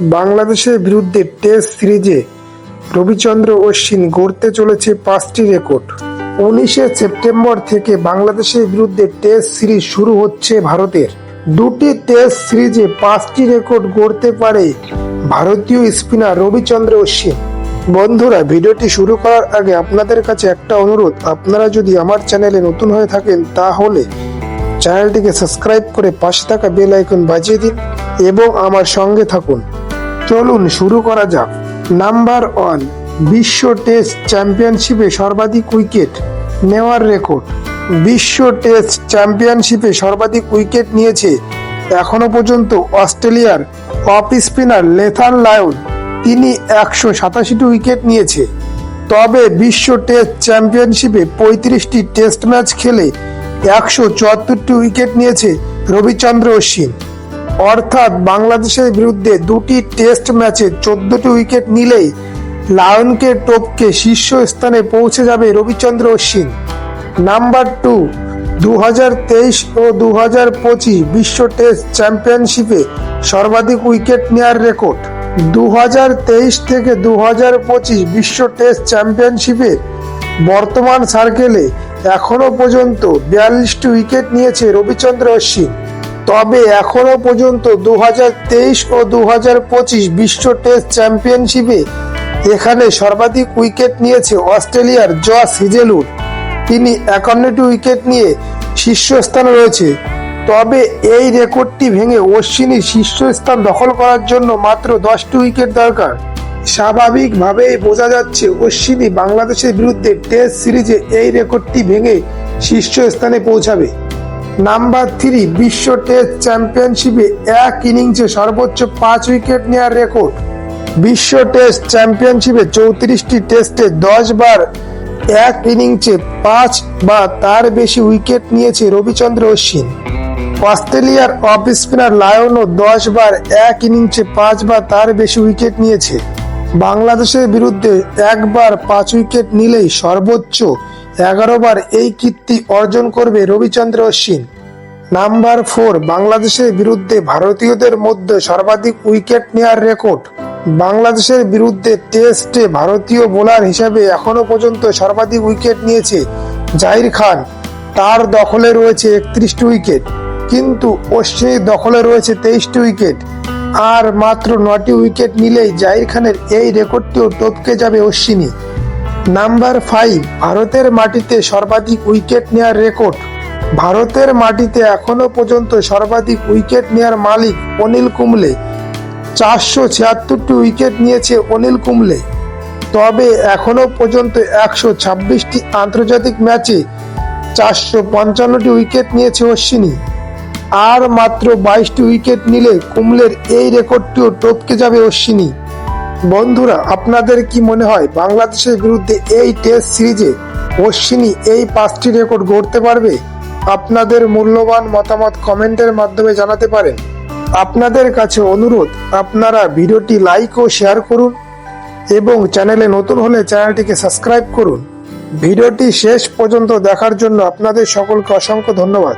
বাংলাদেশের বিরুদ্ধে টেস্ট সিরিজে রবিচন্দ্র অশ্বিন গড়তে চলেছে পাঁচটি রেকর্ড। উনিশে সেপ্টেম্বর থেকে বাংলাদেশের বিরুদ্ধে টেস্ট সিরিজ শুরু হচ্ছে ভারতের। দুটি টেস্ট সিরিজে পাঁচটি রেকর্ড গড়তে পারে ভারতীয় স্পিনার রবিচন্দ্র অশ্বিন। বন্ধুরা, ভিডিওটি শুরু করার আগে আপনাদের কাছে একটা অনুরোধ। আপনারা যদি আমার চ্যানেলে নতুন হয়ে থাকেন, তাহলে চ্যানেলটিকে সাবস্ক্রাইব করে পাশে থাকা বেল আইকন বাজিয়ে দিন এবং আমার সঙ্গে থাকুন। চলুন শুরু করা যাক। নাম্বার ওয়ান, বিশ্ব টেস্ট চ্যাম্পিয়নশিপে সর্বাধিক উইকেট নেওয়ার রেকর্ড। বিশ্ব টেস্ট চ্যাম্পিয়নশিপে সর্বাধিক উইকেট নিয়েছে এখনও পর্যন্ত অস্ট্রেলিয়ার অফ স্পিনার লেথান লায়ন। তিনি একশো সাতাশিটি উইকেট নিয়েছে। তবে বিশ্ব টেস্ট চ্যাম্পিয়নশিপে পঁয়ত্রিশটি টেস্ট ম্যাচ খেলে একশো চুয়াত্তরটি উইকেট নিয়েছে রবিচন্দ্র অশ্বিন। অর্থাৎ বাংলাদেশের বিরুদ্ধে দুটি টেস্ট ম্যাচে চোদ্দটি উইকেট নিলেই লায়নকে টপকে শীর্ষ স্থানে পৌঁছে যাবে রবিচন্দ্র অশ্বিন নাম্বার টু দু ও দু হাজার বিশ্ব টেস্ট চ্যাম্পিয়নশিপে সর্বাধিক উইকেট নেওয়ার রেকর্ড। দু হাজার তেইশ থেকে দু হাজার বিশ্ব টেস্ট চ্যাম্পিয়নশিপে বর্তমান সার্কেলে এখনও পর্যন্ত বিয়াল্লিশটি উইকেট নিয়েছে রবিচন্দ্র অশ্বিন তবে এখনও পর্যন্ত দু হাজার তেইশ ও দু বিশ্ব টেস্ট চ্যাম্পিয়নশিপে এখানে সর্বাধিক উইকেট নিয়েছে অস্ট্রেলিয়ার জস হিজেলুড তিনি একান্নটি উইকেট নিয়ে শীর্ষস্থানে রয়েছে। তবে এই রেকর্ডটি ভেঙে অশ্বিনী শীর্ষস্থান দখল করার জন্য মাত্র দশটি উইকেট দরকার। স্বাভাবিকভাবেই বোঝা যাচ্ছে অশ্বিনী বাংলাদেশের বিরুদ্ধে টেস্ট সিরিজে এই রেকর্ডটি ভেঙে শীর্ষস্থানে পৌঁছাবে। নাম্বার থ্রি বিশ্ব টেস্ট চ্যাম্পিয়নশিপে এক ইনিংসে সর্বোচ্চ পাঁচ উইকেট নেওয়ার রেকর্ড বিশ্ব টেস্ট চ্যাম্পিয়নশিপে চৌত্রিশটি টেস্টে দশ বার এক ইনিংসে পাঁচ বা তার বেশি উইকেট নিয়েছে রবিচন্দ্র অশ্বিন। অস্ট্রেলিয়ার অফ স্পিনার লায়নও দশ বার এক ইনিংসে পাঁচ বা তার বেশি উইকেট নিয়েছে। বাংলাদেশের বিরুদ্ধে একবার পাঁচ উইকেট নিলেই সর্বোচ্চ এগারো বার এই কীর্তি অর্জন করবে রবিচন্দ্র অশ্বিন নাম্বার ফোর, বাংলাদেশের বিরুদ্ধে ভারতীয়দের মধ্যে সর্বাধিক উইকেট নেওয়ার রেকর্ড। বাংলাদেশের বিরুদ্ধে টেস্টে ভারতীয় বোলার হিসেবে এখনও পর্যন্ত সর্বাধিক উইকেট নিয়েছে জাহির খান। তার দখলে রয়েছে একত্রিশটি উইকেট, কিন্তু অশ্বিনীর দখলে রয়েছে তেইশটি উইকেট। আর মাত্র নটি উইকেট নিলেই জাহির খানের এই রেকর্ডটিও টপকে যাবে অশ্বিনী। নাম্বার ফাইভ, ভারতের মাটিতে সর্বাধিক উইকেট নেওয়ার রেকর্ড। ভারতের মাটিতে এখনও পর্যন্ত সর্বাধিক উইকেট নেওয়ার মালিক অনিল কুম্বলে। চারশো ছিয়াত্তরটি উইকেট নিয়েছে অনিল কুম্বলে। তবে এখনও পর্যন্ত একশো ছাব্বিশটি আন্তর্জাতিক ম্যাচে চারশো পঞ্চান্নটি উইকেট নিয়েছে অশ্বিনী। আর মাত্র বাইশটি উইকেট নিলে কুম্বলের এই রেকর্ডটিও টপকে যাবে অশ্বিনী। বন্ধুরা, আপনাদের কি মনে হয় বাংলাদেশের বিরুদ্ধে এই টেস্ট সিরিজে অশ্বিনী এই পাঁচটি রেকর্ড গড়তে পারবে? আপনাদের মূল্যবান মতামত কমেন্টের মাধ্যমে জানাতে পারেন। আপনাদের কাছে অনুরোধ, আপনারা ভিডিওটি লাইক ও শেয়ার করুন এবং চ্যানেলে নতুন হলে চ্যানেলটিকে সাবস্ক্রাইব করুন। ভিডিওটি শেষ পর্যন্ত দেখার জন্য আপনাদের সকলকে অসংখ্য ধন্যবাদ।